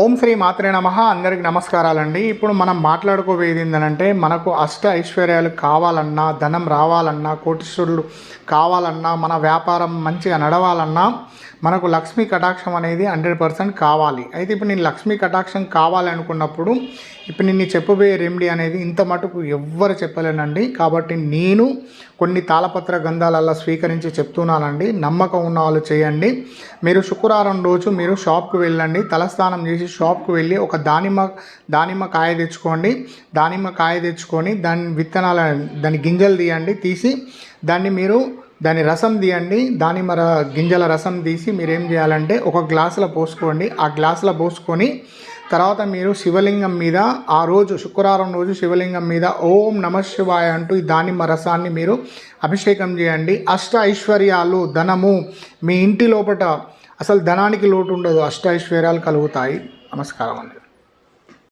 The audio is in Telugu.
ఓం శ్రీ మాత్రే నమ అందరికి నమస్కారాలండి. ఇప్పుడు మనం మాట్లాడుకోబోయేది ఏంటంటే మనకు అష్ట ఐశ్వర్యాలు కావాలన్నా ధనం రావాలన్నా కోటీశ్వరులు కావాలన్నా మన వ్యాపారం మంచిగా నడవాలన్నా మనకు లక్ష్మీ కటాక్షం అనేది హండ్రెడ్ పర్సెంట్ కావాలి. అయితే ఇప్పుడు నేను లక్ష్మీ కటాక్షం కావాలి అనుకున్నప్పుడు ఇప్పుడు నేను చెప్పబోయే రెమెడీ అనేది ఇంత మటుకు ఎవ్వరు చెప్పలేనండి. కాబట్టి నేను కొన్ని తాళపత్ర గంధాలల్లా స్వీకరించి చెప్తున్నానండి. నమ్మకం ఉన్న వాళ్ళు చేయండి. మీరు శుక్రవారం రోజు మీరు షాప్కి వెళ్ళండి. తలస్నానం చేసి షాప్కి వెళ్ళి ఒక దానిమ్మ దానిమ్మ కాయ తెచ్చుకోండి. దానిమ్మ కాయ తెచ్చుకొని దాని విత్తనాల దాని గింజలు తీయండి తీసి దాన్ని మీరు దాని రసం తీయండి. దానిమ్మ గింజల రసం తీసి మీరు ఏం చేయాలంటే ఒక గ్లాసులో పోసుకోండి. ఆ గ్లాసులో పోసుకొని తర్వాత మీరు శివలింగం మీద ఆ రోజు శుక్రవారం రోజు శివలింగం మీద ఓం నమ శివాయ అంటూ ఈ దానిమ్మ రసాన్ని మీరు అభిషేకం చేయండి. అష్ట ఐశ్వర్యాలు ధనము మీ ఇంటి లోపట. అసలు ధనానికి లోటు ఉండదు. అష్ట ఐశ్వర్యాలు కలుగుతాయి. నమస్కారం అండి